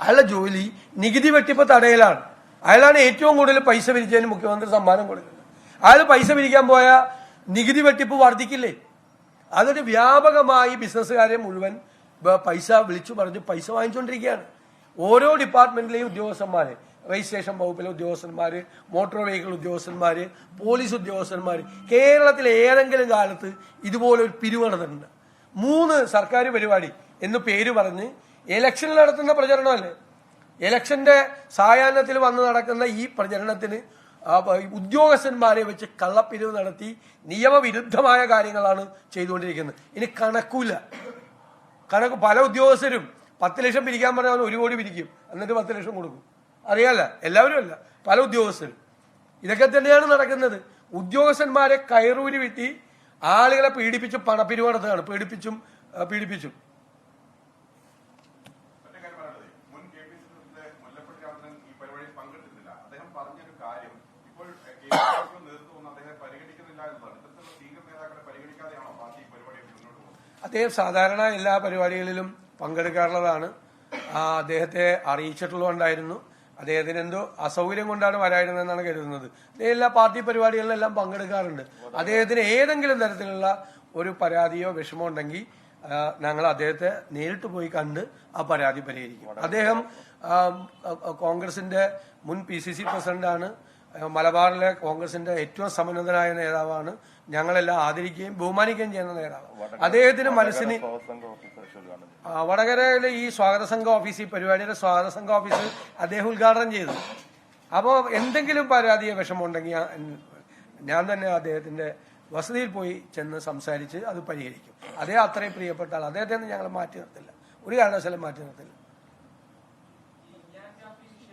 അയാളുടെ ജോലി നികുതി വെട്ടിപ്പ് തടയലാണ്. അയാളാണ് ഏറ്റവും കൂടുതൽ പൈസ പിരിച്ചതിന് മുഖ്യമന്ത്രി സമ്മാനം കൊടുക്കുന്നത്. അയാൾ പൈസ പിരിക്കാൻ പോയ നികുതി വെട്ടിപ്പ് വർദ്ധിക്കില്ലേ? അതൊരു വ്യാപകമായി ബിസിനസ്സുകാരെ മുഴുവൻ പൈസ വിളിച്ചു പറഞ്ഞ് പൈസ വാങ്ങിച്ചുകൊണ്ടിരിക്കുകയാണ് ഓരോ ഡിപ്പാർട്ട്മെന്റിലെയും ഉദ്യോഗസ്ഥന്മാരെ രജിസ്ട്രേഷൻ വകുപ്പിലെ ഉദ്യോഗസ്ഥന്മാര് മോട്ടോർ വെഹിക്കിൾ ഉദ്യോഗസ്ഥന്മാര് പോലീസ് ഉദ്യോഗസ്ഥന്മാര് കേരളത്തിലെ ഏതെങ്കിലും കാലത്ത് ഇതുപോലെ ഒരു പിരിവ് നടന്നിട്ടുണ്ട്. മൂന്ന് സർക്കാർ പരിപാടി എന്ന് പേര് പറഞ്ഞ് ഇലക്ഷനിൽ നടത്തുന്ന പ്രചരണമല്ലേ? ഇലക്ഷന്റെ സായാഹ്നത്തിൽ വന്ന് നടക്കുന്ന ഈ പ്രചരണത്തിന് ഉദ്യോഗസ്ഥന്മാരെ വെച്ച് കള്ളപ്പിരിവ് നടത്തി നിയമവിരുദ്ധമായ കാര്യങ്ങളാണ് ചെയ്തുകൊണ്ടിരിക്കുന്നത്. ഇനി കണക്കൂല. കണക്ക് പല ഉദ്യോഗസ്ഥരും പത്ത് ലക്ഷം പിരിക്കാൻ പറഞ്ഞാൽ ഒരു കോടി പിരിക്കും. എന്നിട്ട് പത്ത് ലക്ഷം കൊടുക്കും. അറിയാല്ല? എല്ലാവരും അല്ല. പല ഉദ്യോഗസ്ഥരും. ഇതൊക്കെ തന്നെയാണ് നടക്കുന്നത്. ഉദ്യോഗസ്ഥന്മാരെ കയറൂരി വിട്ടി ആളുകളെ പീഡിപ്പിച്ച് പണപ്പിരിവ് നടത്തുകയാണ്. പീഡിപ്പിച്ചും പീഡിപ്പിച്ചും മറ്റേ കാര്യം പറയുന്നത് മുൻ കെ പി സി സിയുടെ മുല്ലപ്പള്ളി രാമചന്ദ്രൻ ഈ പരിപാടിയിൽ പങ്കെടുത്തിരുന്നില്ല അദ്ദേഹം പറഞ്ഞൊരു കാര്യം ഇപ്പോൾ കെ പി സി സിയുടെ നേതൃത്വം അദ്ദേഹം പരിഗണിക്കുന്നില്ല എന്നതാണ് ഇത്തരത്തിലുള്ള സീനിയർ നേതാക്കളെ പരിഗണിക്കാതെയാണോ പാർട്ടി ഈ പരിപാടി മുന്നോട്ട് പോകുന്നത് അദ്ദേഹം സാധാരണ എല്ലാ പരിപാടികളിലും പങ്കെടുക്കാറുള്ളതാണ്. അദ്ദേഹത്തെ അറിയിച്ചിട്ടുള്ളതുകൊണ്ടായിരുന്നു. അദ്ദേഹത്തിന് എന്തോ അസൗകര്യം കൊണ്ടാണ് വരായിരുന്നതെന്നാണ് കരുതുന്നത്. അദ്ദേഹം എല്ലാ പാർട്ടി പരിപാടികളിലെല്ലാം പങ്കെടുക്കാറുണ്ട്. അദ്ദേഹത്തിന് ഏതെങ്കിലും തരത്തിലുള്ള ഒരു പരാതിയോ വിഷമോ ഉണ്ടെങ്കിൽ ഞങ്ങൾ അദ്ദേഹത്തെ നേരിട്ട് പോയി കണ്ട് ആ പരാതി പരിഹരിക്കും. അദ്ദേഹം കോൺഗ്രസിന്റെ മുൻ പി സി സി പ്രസിഡന്റാണ്. മലബാറിലെ കോൺഗ്രസിന്റെ ഏറ്റവും സമന്നതനായ നേതാവാണ് ഞങ്ങളെല്ലാം ആദരിക്കുകയും ബഹുമാനിക്കുകയും ചെയ്യുന്ന നേതാവ്. അദ്ദേഹത്തിന് മനസ്സിന് വടകരയിലെ ഈ സ്വാഗത സംഘ ഓഫീസ് ഈ പരിപാടിയുടെ സ്വാഗത സംഘ ഓഫീസ് അദ്ദേഹം ഉദ്ഘാടനം ചെയ്തു. അപ്പോൾ എന്തെങ്കിലും പരാതിയെ വിഷമമുണ്ടെങ്കിൽ ഞാൻ- തന്നെ അദ്ദേഹത്തിന്റെ വസതിയിൽ പോയി ചെന്ന് സംസാരിച്ച് അത് പരിഹരിക്കും. അദ്ദേഹം അത്രയും പ്രിയപ്പെട്ടാൽ അദ്ദേഹത്തെ ഞങ്ങൾ മാറ്റി നിർത്തില്ല. ഒരു കാരണവശാലും മാറ്റി നിർത്തില്ല.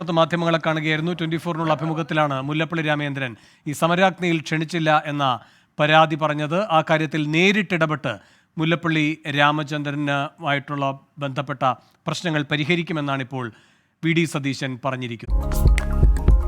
മാധ്യമങ്ങളെ കാണുകയായിരുന്നു. ട്വന്റി ഫോറിനുള്ള അഭിമുഖത്തിലാണ് മുല്ലപ്പള്ളി രാമേന്ദ്രൻ ഈ സമരാഗ്നിയിൽ ക്ഷണിച്ചില്ല എന്ന പരാതി പറഞ്ഞത്. ആ കാര്യത്തിൽ നേരിട്ടിടപെട്ട് മുല്ലപ്പള്ളി രാമചന്ദ്രനുമായിട്ടുള്ള ബന്ധപ്പെട്ട പ്രശ്നങ്ങൾ പരിഹരിക്കുമെന്നാണ് ഇപ്പോൾ വി ഡി സതീശൻ പറഞ്ഞിരിക്കുന്നത്.